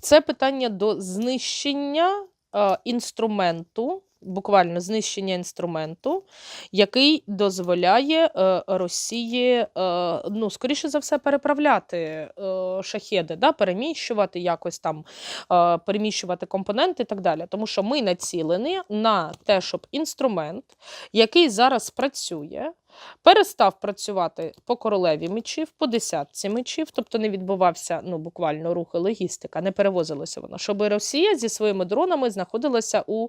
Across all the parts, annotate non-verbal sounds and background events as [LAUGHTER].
Це питання до знищення е, інструменту, буквально знищення інструменту, який дозволяє е, Росії, е, ну, скоріше за все, переправляти е, шахеди, да, переміщувати якось там, е, переміщувати компоненти і так далі. Тому що ми націлені на те, щоб інструмент, який зараз працює, перестав працювати по королеві мечів, по десятці мечів, тобто не відбувався ну, буквально рух і логістика, не перевозилося воно, щоб Росія зі своїми дронами знаходилася у,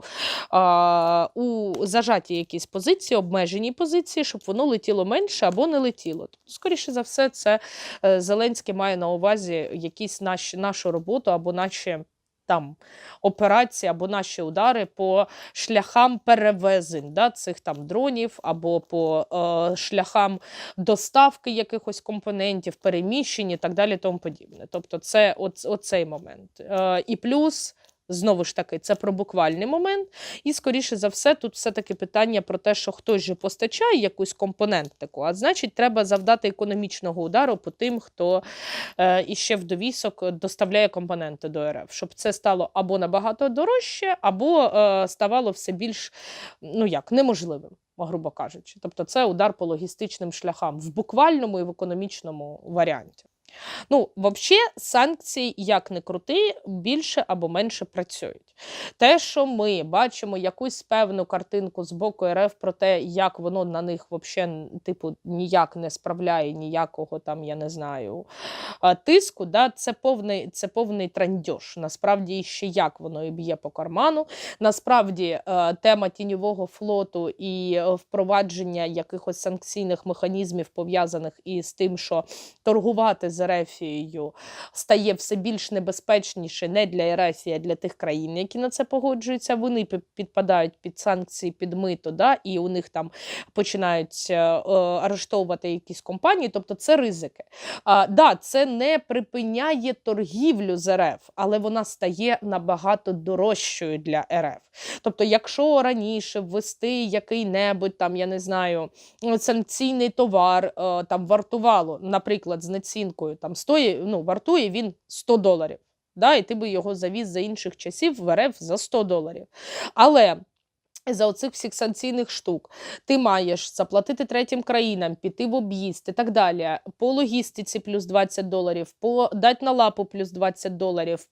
а, у зажатій якійсь позиції, обмеженій позиції, щоб воно летіло менше або не летіло. Тобто, скоріше за все, це е, Зеленський має на увазі якісь наші, нашу роботу або наші. Там операції або наші удари по шляхам перевезень да, цих там дронів, або по е, шляхам доставки якихось компонентів, переміщень і так далі, тому подібне. Тобто, це оц, оцей момент. Е, і плюс. Знову ж таки, це про буквальний момент. І, скоріше за все, тут все-таки питання про те, що хтось же постачає якусь компонентику, а значить, треба завдати економічного удару по тим, хто е, іще в довісок доставляє компоненти до РФ, щоб це стало або набагато дорожче, або е, ставало все більш ну як, неможливим. Грубо кажучи, тобто це удар по логістичним шляхам в буквальному і в економічному варіанті. Ну, взагалі, санкції, як не крути, більше або менше працюють. Те, що ми бачимо якусь певну картинку з боку РФ про те, як воно на них взагалі типу, ніяк не справляє ніякого там, я не знаю, тиску, да, це повний, це повний трандьош. Насправді, ще як воно і б'є по карману. Насправді, тема тіньового флоту і впровадження якихось санкційних механізмів пов'язаних із тим, що торгувати з Ерефією стає все більш небезпечніше не для Ерефії, а для тих країн, які на це погоджуються. Вони підпадають під санкції, під мито, да, і у них там починають е, е, арештовувати якісь компанії. Тобто це ризики. А, да, це не припиняє торгівлю з РФ, але вона стає набагато дорожчою для РФ. Тобто, якщо раніше ввести який-небудь там, я не знаю, санкційний товар е, там вартувало, наприклад, з націнкою там стоїть, ну, вартує він 100 доларів. Да, і ти би його завіз за інших часів в РФ за 100 доларів. Але за оцих всіх санкційних штук ти маєш заплатити третім країнам, піти в об'їзд і так далі. По логістиці плюс 20 доларів, по дать на лапу плюс 20 доларів,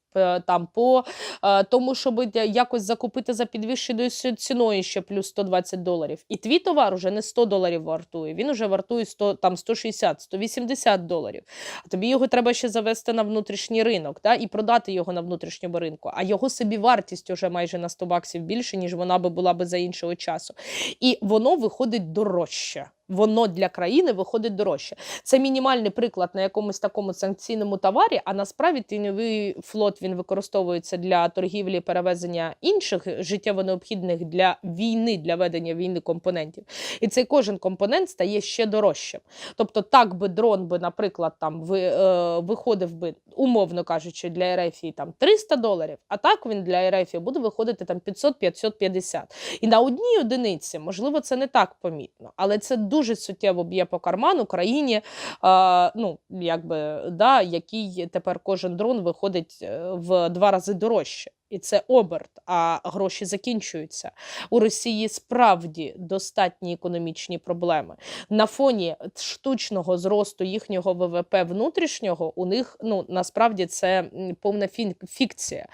там по е, тому, щоб якось закупити за підвищеною ціною ще плюс 120 доларів. І твій товар уже не 100 доларів вартує, він уже вартує 100, там 160, 180 доларів. А тобі його треба ще завести на внутрішній ринок да, і продати його на внутрішньому ринку. А його собі вартість уже майже на 100 баксів більше, ніж вона би була би за іншого часу. І воно виходить дорожче. Воно для країни виходить дорожче. Це мінімальний приклад на якомусь такому санкційному товарі, а насправді тіньовий флот він використовується для торгівлі перевезення інших життєво необхідних для війни, для ведення війни компонентів. І цей кожен компонент стає ще дорожчим. Тобто, так би дрон би, наприклад, там ви, е, виходив би, умовно кажучи, для Ерефії там 300 доларів, а так він для Ерефії буде виходити там 500-550. І на одній одиниці, можливо, це не так помітно, але це дуже суттєво б'є по карману країні, е, ну, якби, да, який тепер кожен дрон виходить е, в два рази дорожче. І це оберт, а гроші закінчуються. У Росії справді достатні економічні проблеми. На фоні штучного зросту їхнього ВВП внутрішнього у них ну насправді це повна фікція.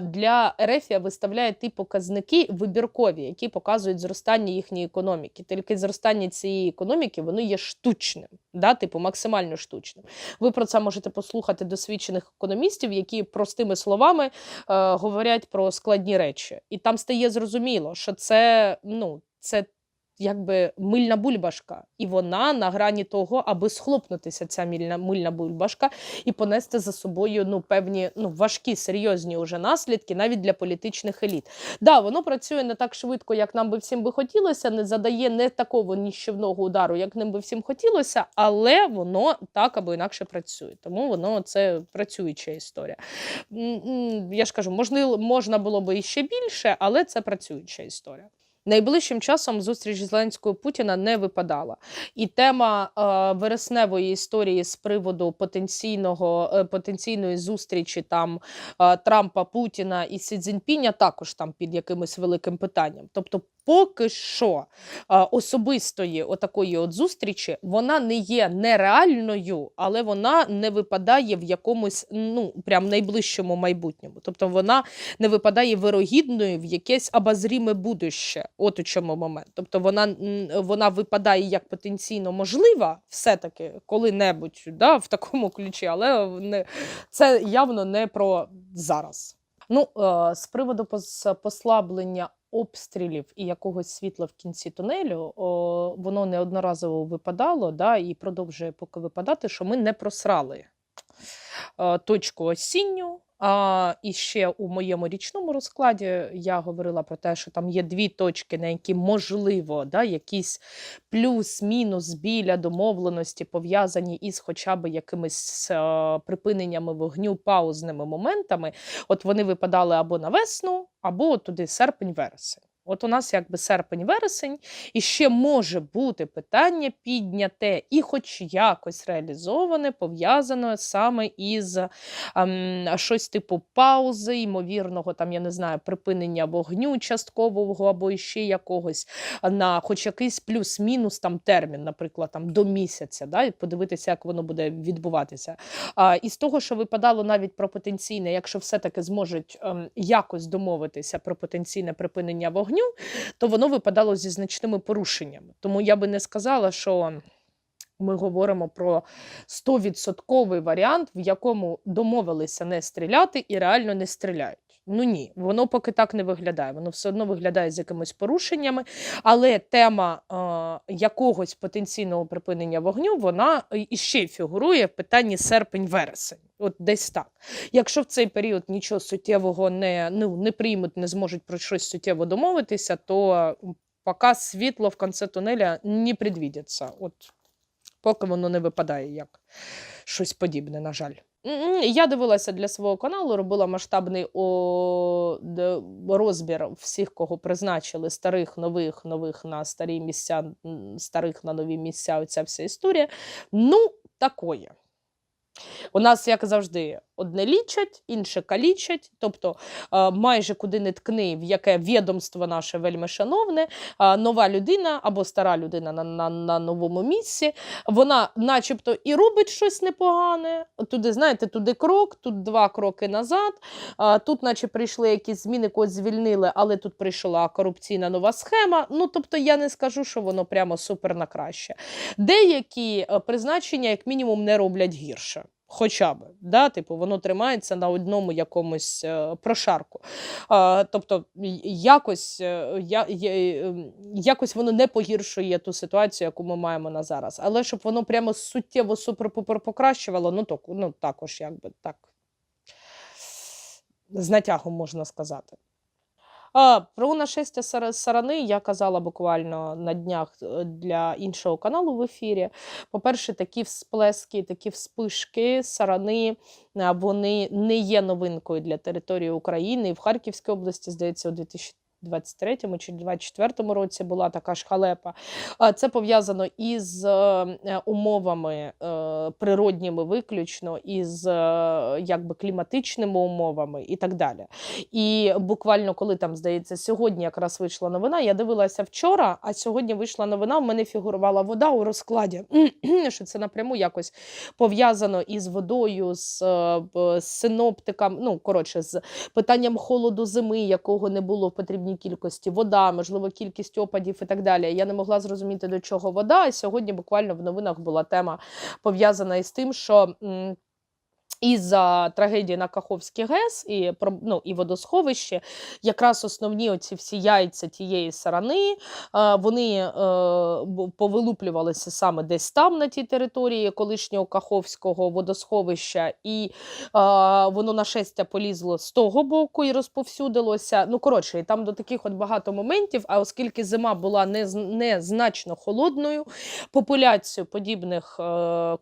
Для Ерефія виставляє ті показники вибіркові, які показують зростання їхньої економіки. Тільки зростання цієї економіки воно є штучним, да, типу максимально штучним. Ви про це можете послухати досвідчених економістів, які простими словами е, говорять про складні речі. І там стає зрозуміло, що це, ну, це якби мильна бульбашка, і вона на грані того, аби схлопнутися, ця мильна, мильна бульбашка, і понести за собою ну, певні ну, важкі, серйозні уже наслідки навіть для політичних еліт. Да, воно працює не так швидко, як нам би всім би хотілося, не задає не такого ніщівного удару, як ним би всім хотілося, але воно так або інакше працює. Тому воно це працююча історія. Я ж кажу, можливо, можна було би іще більше, але це працююча історія. Найближчим часом зустріч Зеленського Путіна не випадала. І тема е, вересневої історії з приводу потенційного е, потенційної зустрічі там е, Трампа, Путіна і Сі Цзіньпіня також там під якимось великим питанням. Тобто, поки що особистої отакої от зустрічі вона не є нереальною, але вона не випадає в якомусь ну прям найближчому майбутньому. Тобто вона не випадає вирогідною в якесь обозріме будуще. От у чому момент. Тобто вона, вона випадає як потенційно можлива, все-таки коли-небудь да, в такому ключі, але не, це явно не про зараз. Ну, е, з приводу послаблення обстрілів і якогось світла в кінці тунелю, о, воно неодноразово випадало, да, і продовжує поки випадати, що ми не просрали точку осінню. А, і ще у моєму річному розкладі я говорила про те, що там є дві точки, на які можливо да, якісь плюс-мінус біля домовленості пов'язані із хоча б якимись е, припиненнями вогню, паузними моментами. От вони випадали або на весну, або туди серпень-вересень. От у нас якби серпень-вересень, і ще може бути питання підняте і хоч якось реалізоване, пов'язане саме із ем, щось типу паузи, ймовірного, там, я не знаю, припинення вогню часткового або ще якогось на хоч якийсь плюс-мінус там термін, наприклад, там до місяця, да, і подивитися, як воно буде відбуватися. А, і з того, що випадало навіть про потенційне, якщо все-таки зможуть ем, якось домовитися про потенційне припинення вогню, то воно випадало зі значними порушеннями. Тому я би не сказала, що. Ми говоримо про 100% варіант, в якому домовилися не стріляти і реально не стріляють. Ну ні, воно поки так не виглядає. Воно все одно виглядає з якимись порушеннями, але тема е, якогось потенційного припинення вогню вона іще фігурує в питанні серпень-вересень. От десь так. Якщо в цей період нічого суттєвого не, ну, не приймуть, не зможуть про щось суттєво домовитися, то поки світло в кінці тунеля не предвідиться. От поки воно не випадає як щось подібне, на жаль. Я дивилася для свого каналу, робила масштабний о, розбір всіх, кого призначили, старих, нових, нових на старі місця, старих на нові місця. Оця вся історія. Ну, такое. У нас, як завжди, одне лічать, інше калічать. Тобто, е, майже куди не ткни, в яке відомство наше вельми шановне, е, нова людина або стара людина на, на, на новому місці, вона начебто і робить щось непогане. Туди, знаєте, туди крок, тут два кроки назад. Тут, наче прийшли якісь зміни, когось звільнили, але тут прийшла корупційна нова схема. Ну, тобто, я не скажу, що воно прямо супер на краще. Деякі е, призначення, як мінімум, не роблять гірше. Хоча б, да? типу, воно тримається на одному якомусь е, прошарку. А, тобто, якось, е, я, е, якось воно не погіршує ту ситуацію, яку ми маємо на зараз. Але щоб воно прямо суттєво супер-пупер покращувало, ну, то, ну також якби так. З натягом можна сказати. Про нашестя сара- сарани я казала буквально на днях е, для іншого каналу в ефірі. По-перше, такі всплески, такі вспишки сарани, вони не є новинкою для території України. В Харківській області, здається, у 2023 чи 2024 році була така ж халепа. Це пов'язано із е, умовами е, природніми виключно, із е, якби кліматичними умовами і так далі. І буквально коли там, здається, сьогодні якраз вийшла новина, я дивилася вчора, а сьогодні вийшла новина, в мене фігурувала вода у розкладі, [CLEARS THROAT] що це напряму якось пов'язано із водою, з, з синоптиком, ну, коротше, з питанням холоду зими, якого не було в потрібній кількості, вода, можливо, кількість опадів і так далі. Я не могла зрозуміти, до чого вода. І сьогодні буквально в новинах була тема пов'язана із тим, що. М, із-за трагедії на Каховській ГЕС і, ну, і водосховище, якраз основні оці всі яйця тієї сарани, е, вони е, повилуплювалися саме десь там, на тій території колишнього Каховського водосховища, і е, воно нашестя полізло з того боку і розповсюдилося. Ну, коротше, і там до таких от багато моментів, а оскільки зима була не, значно холодною, популяцію подібних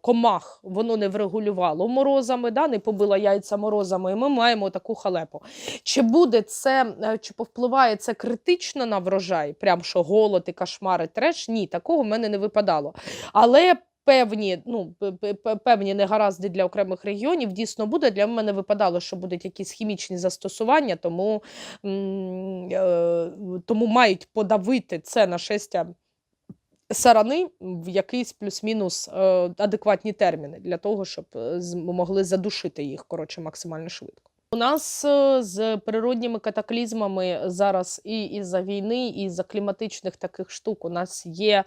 комах воно не врегулювало морозами. Морозами, да, не побила яйця морозами, і ми маємо таку халепу. Чи буде це, е, чи повпливає це критично на врожай? Прям що голод і кошмари, треш? Ні, такого в мене не випадало. Але певні, ну, певні негаразди для окремих регіонів дійсно буде. Для мене випадало, що будуть якісь хімічні застосування, тому, е, тому мають подавити це нашестя сарани в якийсь плюс-мінус е, адекватні терміни для того, щоб е, могли задушити їх коротше максимально швидко. У нас е, з природніми катаклізмами зараз і із-за війни, і із-за кліматичних таких штук у нас є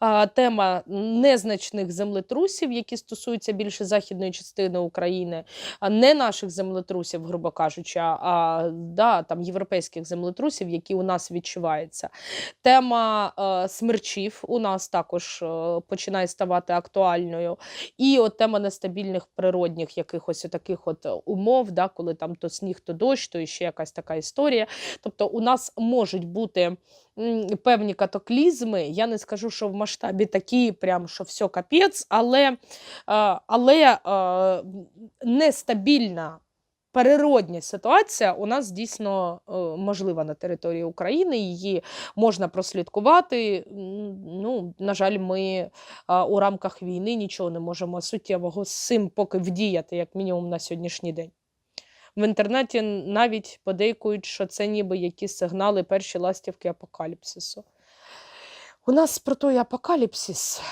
а, тема незначних землетрусів, які стосуються більше західної частини України, а не наших землетрусів, грубо кажучи, а, а да, там європейських землетрусів, які у нас відчуваються. Тема е, смерчів у нас також е, починає ставати актуальною. І от тема нестабільних природних якихось таких от умов, да, коли там то сніг, то дощ, то ще якась така історія. Тобто у нас можуть бути певні катаклізми. Я не скажу, що в масштабі такі, прям що все капець, але, е, але е, нестабільна. Переродня ситуація у нас дійсно е, можлива на території України. Її можна прослідкувати. Ну, на жаль, ми у рамках війни нічого не можемо суттєвого з цим поки вдіяти, як мінімум на сьогоднішній день. В інтернеті навіть подейкують, що це ніби якісь сигнали перші ластівки апокаліпсису. У нас про той апокаліпсис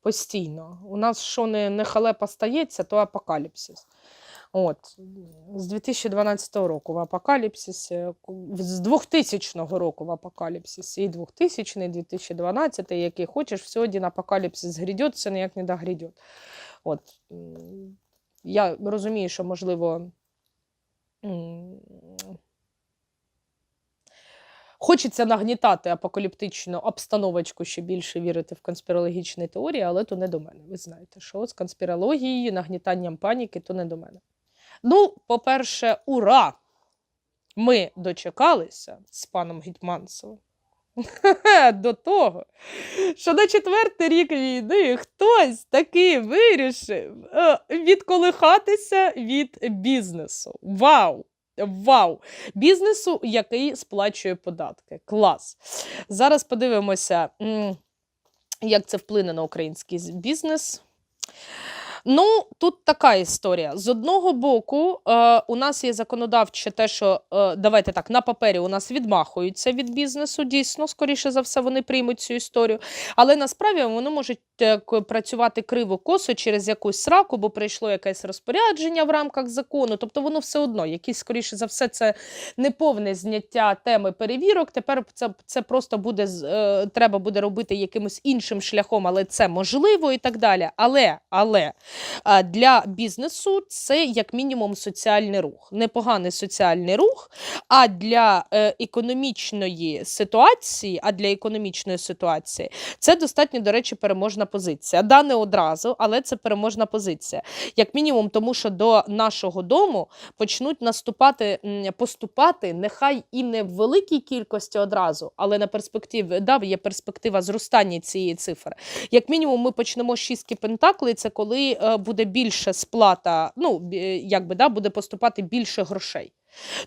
постійно. У нас що не, не халепа стається, то апокаліпсис. От, з 2012 року в апокаліпсисі, з 2000 року в апокаліпсисі, і 2000, і 2012, який хочеш, все один апокаліпсис грядет, це ніяк не догрядет. От, я розумію, що, можливо, Хочеться нагнітати апокаліптичну обстановочку, ще більше вірити в конспірологічні теорії, але то не до мене. Ви знаєте, що з конспірологією, нагнітанням паніки, то не до мене. Ну, по-перше, ура! Ми дочекалися з паном Гетьманцевим [LAUGHS] до того, що на четвертий рік війни хтось таки вирішив е, відколихатися від бізнесу. Вау! Вау! Бізнесу, який сплачує податки. Клас. Зараз подивимося, як це вплине на український бізнес. Ну, тут така історія. З одного боку, е, у нас є законодавче те, що е, давайте так, на папері у нас відмахуються від бізнесу. Дійсно, скоріше за все, вони приймуть цю історію. Але насправді вони можуть е, працювати криво косо через якусь сраку, бо прийшло якесь розпорядження в рамках закону. Тобто воно все одно, якісь, скоріше за все, це неповне зняття теми перевірок. Тепер це, це просто буде е, треба буде робити якимось іншим шляхом, але це можливо і так далі. Але, але для бізнесу це як мінімум соціальний рух. Непоганий соціальний рух. А для е, економічної ситуації, а для економічної ситуації це достатньо, до речі, переможна позиція. Да, не одразу, але це переможна позиція. Як мінімум, тому що до нашого дому почнуть наступати, поступати, нехай і не в великій кількості одразу, але на перспективі да, є перспектива зростання цієї цифри. Як мінімум, ми почнемо з шістки пентаклей, це коли е, буде більше сплата, ну е, якби да, буде поступати більше грошей.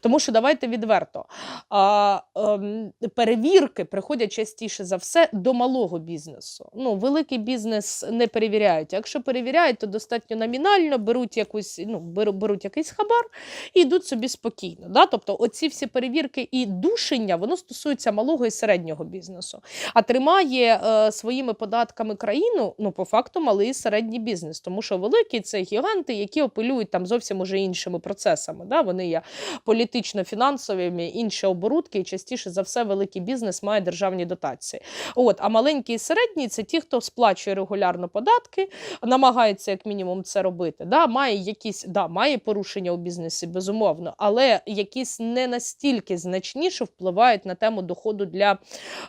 Тому що давайте відверто. А, ем, перевірки приходять частіше за все до малого бізнесу. Ну, великий бізнес не перевіряють. Якщо перевіряють, то достатньо номінально беруть якусь, ну, беруть якийсь хабар і йдуть собі спокійно. Да? Тобто, оці всі перевірки і душення, воно стосується малого і середнього бізнесу. А тримає е, своїми податками країну, ну, по факту, малий і середній бізнес. Тому що великі це гіганти, які апелюють там зовсім уже іншими процесами. Да? Вони є політично-фінансовими, інші оборудки, і частіше за все великий бізнес має державні дотації. От, а маленькі і середні це ті, хто сплачує регулярно податки, намагається як мінімум це робити. Да? Має якісь да, має порушення у бізнесі, безумовно, але якісь не настільки значні, що впливають на тему доходу для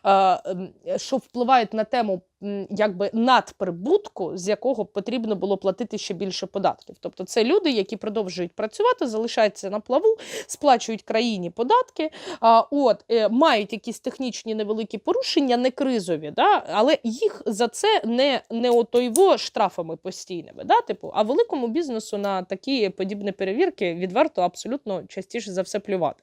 е, що впливають на тему якби надприбутку, з якого потрібно було платити ще більше податків. Тобто це люди, які продовжують працювати, залишаються на плаву, сплачують країні податки, от, е, мають якісь технічні невеликі порушення, не кризові, да? але їх за це не, не отойво штрафами постійними. Да? Типу, а великому бізнесу на такі подібні перевірки відверто абсолютно частіше за все плювати.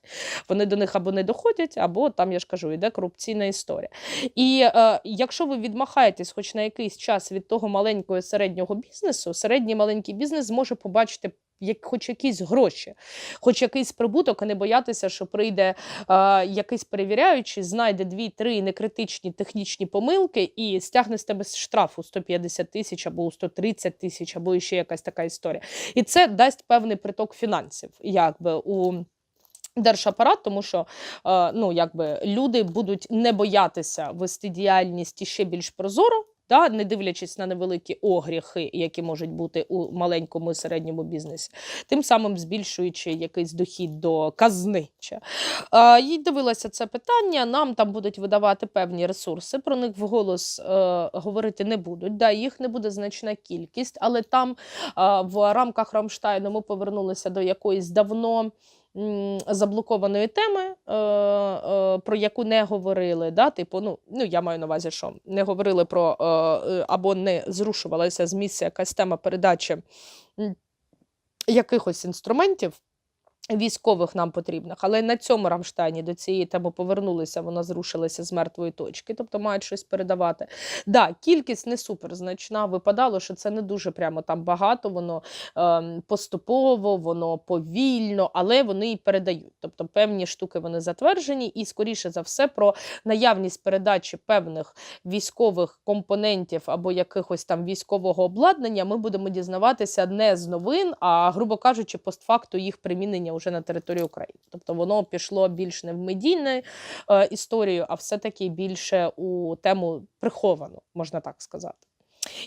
Вони до них або не доходять, або там, я ж кажу, йде корупційна історія. І е, якщо ви відмахаєтесь хоч на якийсь час від того маленького середнього бізнесу, середній маленький бізнес зможе побачити. Як хоч якісь гроші, хоч якийсь прибуток, а не боятися, що прийде е, якийсь перевіряючий, знайде дві-три некритичні технічні помилки і стягне з тебе штрафу 150 тисяч або 130 тисяч, або ще якась така історія. І це дасть певний приток фінансів, якби у держапарат, тому що е, ну, якби люди будуть не боятися вести діяльність іще більш прозоро. Да, не дивлячись на невеликі огріхи, які можуть бути у маленькому і середньому бізнесі, тим самим збільшуючи якийсь дохід до казни. Ще. Е, дивилася це питання. Нам там будуть видавати певні ресурси. Про них вголос е, говорити не будуть. Да, їх не буде значна кількість, але там е, в рамках Рамштайну ми повернулися до якоїсь давно заблокованої теми, е, е, про яку не говорили. Да? Типу, ну, ну, я маю на увазі, що не говорили про е, або не зрушувалася з місця якась тема передачі якихось інструментів. Військових нам потрібних, але на цьому Рамштайні до цієї теми повернулися, вона зрушилася з мертвої точки, тобто мають щось передавати. Да, кількість не суперзначна. Випадало, що це не дуже прямо там багато, воно ем, поступово, воно повільно, але вони і передають. Тобто певні штуки вони затверджені, і скоріше за все про наявність передачі певних військових компонентів або якихось там військового обладнання ми будемо дізнаватися не з новин, а грубо кажучи, постфакту їх примінення вже на території України. Тобто воно пішло більш не в медійну е, історію, а все-таки більше у тему приховану, можна так сказати.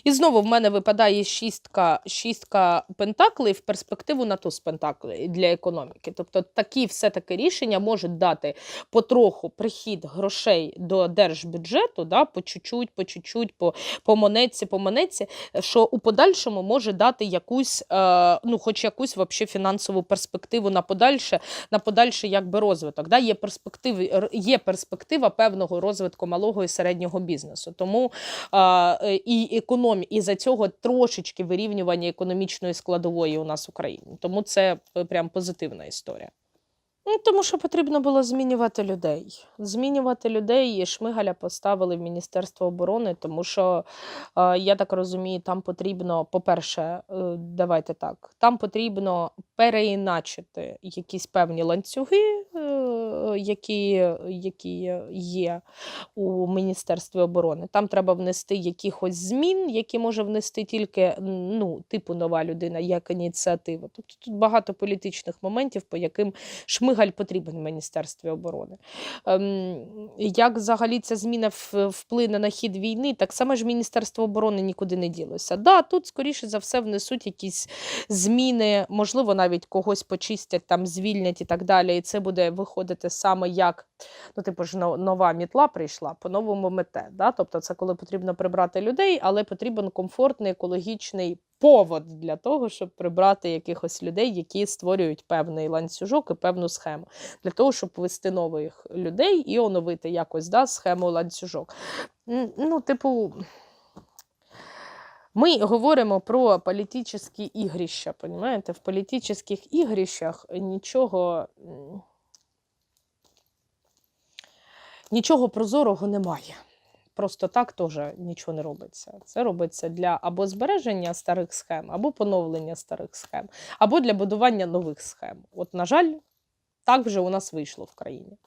І знову в мене випадає шістка, шістка пентаклей в перспективу на туз пентаклей для економіки. Тобто такі все-таки рішення можуть дати потроху прихід грошей до держбюджету, да, по чуть-чуть, по чуть-чуть, по, по монетці, по монетці, що у подальшому може дати якусь, е, ну, хоч якусь вообще фінансову перспективу на подальше, на подальший якби розвиток. Да? Є, перспективи, є перспектива певного розвитку малого і середнього бізнесу. Тому е, і економі, і за цього трошечки вирівнювання економічної складової у нас в Україні. Тому це е, прям позитивна історія. Ну, тому що потрібно було змінювати людей. Змінювати людей і Шмигаля поставили в Міністерство оборони, тому що, е, я так розумію, там потрібно, по-перше, е, давайте так, там потрібно переіначити якісь певні ланцюги, які, які є у Міністерстві оборони. Там треба внести якихось змін, які може внести тільки ну, типу нова людина, як ініціатива. Тобто тут багато політичних моментів, по яким Шмигаль потрібен в Міністерстві оборони. Ем, як взагалі ця зміна вплине на хід війни, так само ж Міністерство оборони нікуди не ділося. Да, тут, скоріше за все, внесуть якісь зміни, можливо, навіть когось почистять, там звільнять і так далі. І це буде виходити саме як ну, типу ж нова мітла прийшла, по-новому мете. Да? Тобто, це коли потрібно прибрати людей, але потрібен комфортний екологічний повод для того, щоб прибрати якихось людей, які створюють певний ланцюжок і певну схему, для того, щоб ввести нових людей і оновити якось да, схему ланцюжок. Ну, типу. Ми говоримо про політичні ігрища, понімаєте? В політичних ігрищах нічого, нічого прозорого немає. Просто так теж нічого не робиться. Це робиться для або збереження старих схем, або поновлення старих схем, або для будування нових схем. От, на жаль, так вже у нас вийшло в країні.